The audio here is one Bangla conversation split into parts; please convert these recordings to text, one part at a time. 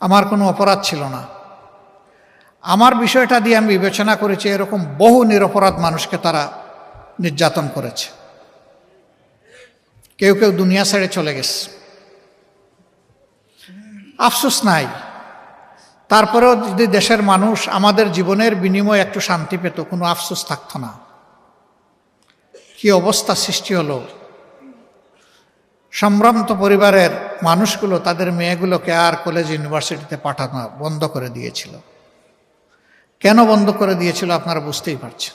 আমার কোনো অপরাধ ছিল না। আমার বিষয়টা দিয়ে আমি বিবেচনা করেছি, এরকম বহু নিরপরাধ মানুষকে তারা নির্যাতন করেছে। কেউ কেউ দুনিয়া ছেড়ে চলে গেছে। আফসোস নাই। তারপরেও যদি দেশের মানুষ আমাদের জীবনের বিনিময়ে একটু শান্তি পেত, কোনো আফসোস থাকতো না। কি অবস্থা সৃষ্টি হলো? সম্ভ্রান্ত পরিবারের মানুষগুলো, তাদের মেয়েগুলোকে আর কলেজ, ইউনিভার্সিটিতে পাঠানো বন্ধ করে দিয়েছিল। কেন বন্ধ করে দিয়েছিল আপনারা বুঝতেই পারছেন।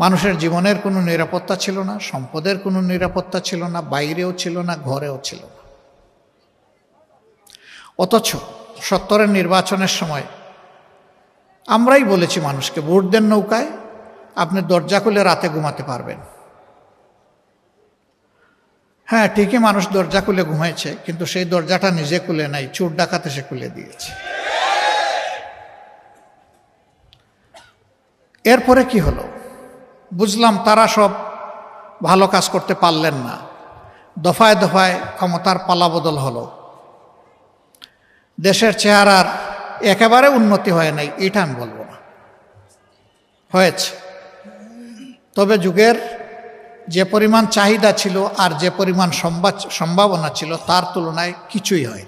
মানুষের জীবনের কোনো নিরাপত্তা ছিল না, সম্পদের কোনো নিরাপত্তা ছিল না, বাইরেও ছিল না, ঘরেও ছিল না। অথচ সত্তরের নির্বাচনের সময় আমরাই বলেছি মানুষকে, ভোট দেন নৌকায়, আপনি দরজা খুলে রাতে ঘুমাতে পারবেন। হ্যাঁ ঠিকই মানুষ দরজা খুলে ঘুমাইছে, কিন্তু সেই দরজাটা নিজে খুলে নাই, চোর ডাকাতে সে খুলে দিয়েছে। এরপরে কি হলো? বুঝলাম তারা সব ভালো কাজ করতে পারলেন না। দফায় দফায় ক্ষমতার পালাবদল হলো। দেশের চেহারার একেবারে উন্নতি হয় নাই, এটা আমি বলব না। হয়েছে। তবে যুগের যে পরিমাণ চাহিদা ছিল আর যে পরিমাণ সম্ভাবনা ছিল তার তুলনায় কিছুই হয়